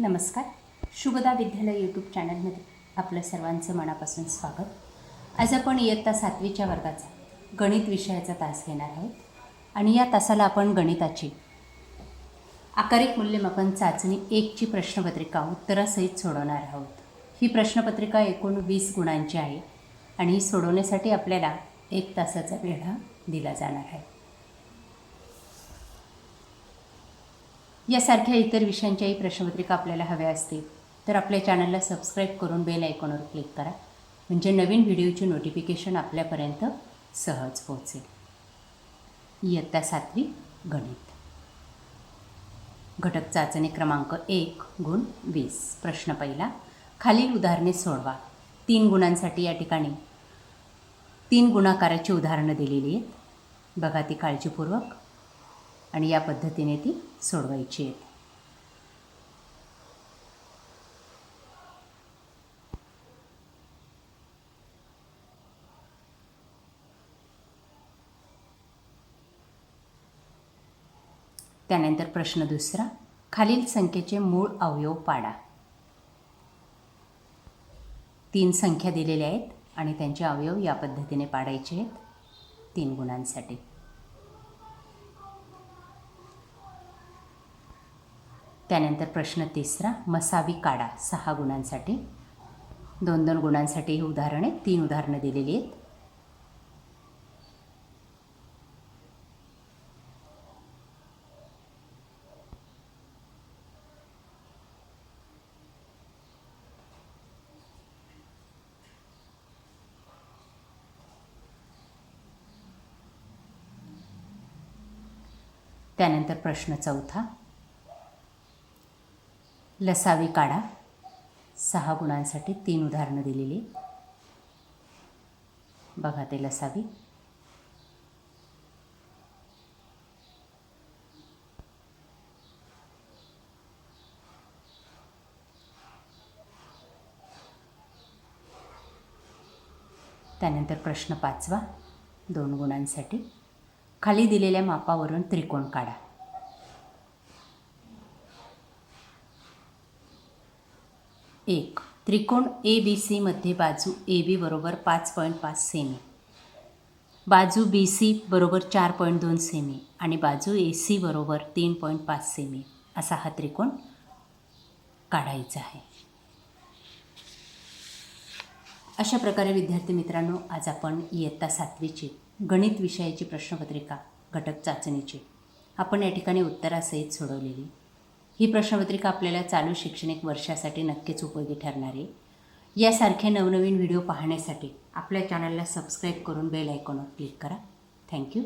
नमस्कार. शुभदा विद्यालय यूट्यूब चॅनलमध्ये आपलं सर्वांचं मनापासून स्वागत. आज आपण इयत्ता सातवीच्या वर्गाचा गणित विषयाचा तास घेणार आहोत. आणि या तासाला आपण गणिताची आकारिक मूल्यमापन चाचणी एकची प्रश्नपत्रिका उत्तरासहित सोडवणार आहोत. ही प्रश्नपत्रिका एकूण वीस गुणांची आहे आणि ही सोडवण्यासाठी आपल्याला एक तासाचा वेढा दिला जाणार आहे. यासारख्या इतर विषयांच्याही प्रश्नपत्रिका आपल्याला हव्या असतील तर आपल्या चॅनलला सबस्क्राईब करून बेल आयकॉनवर क्लिक करा म्हणजे नवीन व्हिडिओची नोटिफिकेशन आपल्यापर्यंत सहज पोहोचेल. इयत्ता सातवी गणित. घटक चाचणी क्रमांक एक गुण वीस. प्रश्न पहिला खालील उदाहरणे सोडवा. तीन गुणांसाठी या ठिकाणी तीन गुणाकाराची उदाहरणं दिलेली आहेत. बघा ती काळजीपूर्वक. आणि या पद्धतीने ती सोडवायची आहेत त्यानंतर प्रश्न दुसरा खालील संख्येचे मूळ अवयव पाडा. तीन संख्या दिलेल्या आहेत आणि त्यांचे अवयव या पद्धतीने पाडायचे आहेत. तीन गुणांसाठी. त्यानंतर प्रश्न तिसरा मसावी काढा सहा गुणांसाठी. दोन दोन गुणांसाठी ही उदाहरणे तीन उदाहरणं दिलेली आहेत. त्यानंतर प्रश्न चौथा लसावी काढा. सहा गुणांसाठी तीन उदाहरणं दिलेली. बघा ते लसावी. त्यानंतर प्रश्न पाचवा. दोन गुणांसाठी खाली दिलेल्या मापावरून त्रिकोण काढा. एक. त्रिकोण ए बी सीमध्ये बाजू ए बी बरोबर पाच पॉईंट पाच सेमी. बाजू बी सी बरोबर चार पॉईंट दोन सेमी आणि बाजू ए सी बरोबर तीन पॉईंट पाच सेमी असा हा त्रिकोण काढायचा आहे. अशा प्रकारे विद्यार्थी मित्रांनो आज आपण इयत्ता सातवीची गणित विषयाची प्रश्नपत्रिका घटक चाचणीची आपण या ठिकाणी उत्तरासहित सोडवलेली. ही प्रश्नपत्रिका आपल्याला चालू शैक्षणिक वर्षासाठी नक्कीच उपयोगी ठरणार आहे. यासारखे नवनवीन व्हिडिओ पाहण्यासाठी आपल्या चॅनलला सबस्क्राईब करून बेल आयकॉनवर क्लिक करा. थँक्यू